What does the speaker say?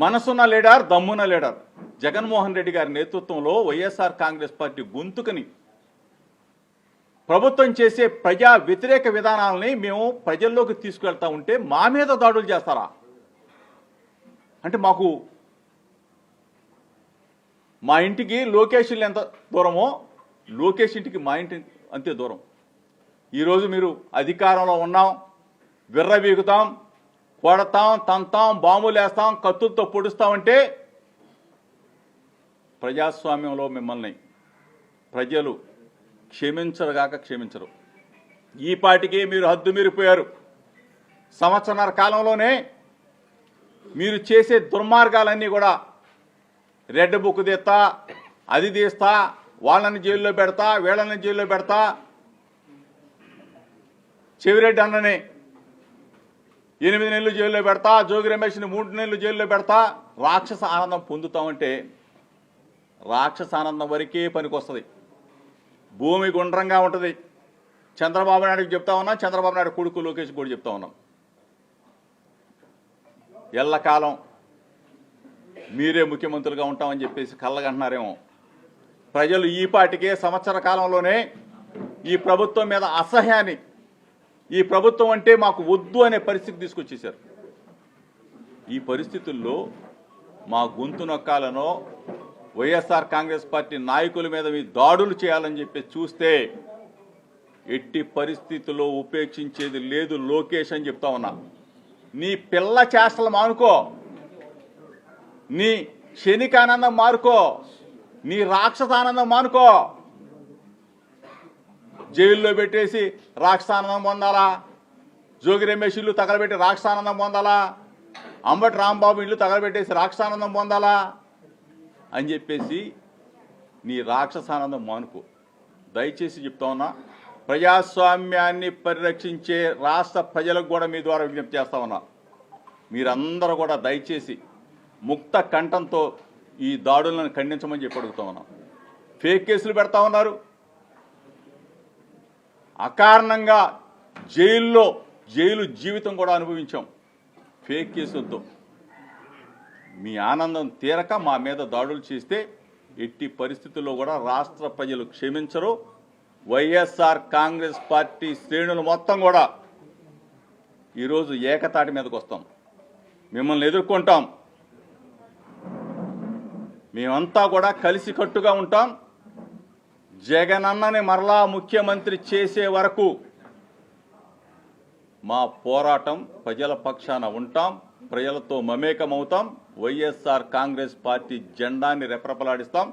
మనసున్న లీడర్ దమ్మున్న లీడర్. జగన్మోహన్ రెడ్డి గారి నేతృత్వంలో వైఎస్ఆర్ కాంగ్రెస్ పార్టీ గొంతుకని ప్రభుత్వం చేసే ప్రజా వ్యతిరేక విధానాలని మేము ప్రజల్లోకి తీసుకెళ్తా ఉంటే మా మీద దాడులు చేస్తారా? అంటే మాకు మా ఇంటికి లోకేషన్లు ఎంత దూరమో లోకేష్ ఇంటికి మా ఇంటి అంతే దూరం. ఈరోజు మీరు అధికారంలో ఉన్నాం విర్రవీగుతాం కొడతాం తంతాం బాంబులు వేస్తాం కత్తులతో పొడుస్తామంటే ప్రజాస్వామ్యంలో మిమ్మల్ని ప్రజలు క్షమించరుగాక క్షమించరు. ఈ పాటికి మీరు హద్దు మీరిపోయారు. సంవత్సరాల కాలంలోనే మీరు చేసే దుర్మార్గాలన్నీ కూడా రెడ్ బుక్ తీస్తా అది తీస్తా వాళ్ళని జైల్లో పెడతా వీళ్ళని జైల్లో పెడతా. చెవిరెడ్డి అన్నని ఎనిమిది నెలలు జైల్లో పెడతా జోగి రమేష్ని మూడు నెలలు జైల్లో పెడతా. రాక్షస ఆనందం పొందుతామంటే రాక్షస ఆనందం వరకే పనికొస్తుంది. భూమి గుండ్రంగా ఉంటుంది. చంద్రబాబు నాయుడుకి చెప్తా ఉన్నాం చంద్రబాబు నాయుడు కొడుకు లోకేష్ కూడా చెప్తా ఉన్నాం. ఎల్లకాలం మీరే ముఖ్యమంత్రులుగా ఉంటామని చెప్పేసి కళ్ళగంటున్నారేమో. ప్రజలు ఈ పాటికే సంవత్సర కాలంలోనే ఈ ప్రభుత్వం మీద అసహ్యాన్ని ఈ ప్రభుత్వం అంటే మాకు వద్దు అనే పరిస్థితి తీసుకొచ్చేశారు. ఈ పరిస్థితుల్లో మా గొంతు నొక్కాలనో వైఎస్ఆర్ కాంగ్రెస్ పార్టీ నాయకుల మీద మీ దాడులు చేయాలని చెప్పి చూస్తే ఎట్టి పరిస్థితుల్లో ఉపేక్షించేది లేదు లోకేష్ అని చెప్తా ఉన్నా. నీ పిల్ల చేష్టలు మానుకో. నీ క్షణికానందం మానుకో నీ రాక్షసానందం మానుకో. జైల్లో పెట్టేసి రాక్షసానందం పొందాలా? జోగి రమేష్ ఇల్లు తగలబెట్టి రాక్షసానందం పొందాలా? అంబటి రాంబాబు ఇల్లు తగలబెట్టేసి రాక్షసానందం పొందాలా? అని చెప్పేసి నీ రాక్షసానందం మానుకో దయచేసి చెప్తా ఉన్నా ప్రజాస్వామ్యాన్ని పరిరక్షించే రాష్ట్ర ప్రజలకు కూడా మీ ద్వారా విజ్ఞప్తి చేస్తా ఉన్నా. మీరందరూ కూడా దయచేసి ముక్త కంఠంతో ఈ దాడులను ఖండించమని చెప్పి అడుగుతా ఉన్నాం. ఫేక్ కేసులు పెడతా ఉన్నారు. అకారణంగా జైల్లో జైలు జీవితం కూడా అనుభవించాం. ఫేక్ కేసులతో మీ ఆనందం తీరక మా మీద దాడులు చేస్తే ఎట్టి పరిస్థితుల్లో కూడా రాష్ట్ర ప్రజలు క్షమించరు. వైఎస్ఆర్ కాంగ్రెస్ పార్టీ శ్రేణులు మొత్తం కూడా ఈరోజు ఏకతాటి మీదకి వస్తాం. మిమ్మల్ని ఎదుర్కొంటాం. మేమంతా కూడా కలిసికట్టుగా ఉంటాం. జగనన్నని మరలా ముఖ్యమంత్రి చేసే వరకు మా పోరాటం ప్రజల పక్షాన ఉంటాం ప్రజలతో మమేకమవుతాం వైఎస్ఆర్ కాంగ్రెస్ పార్టీ జెండాన్ని రెపరెపలాడిస్తాం.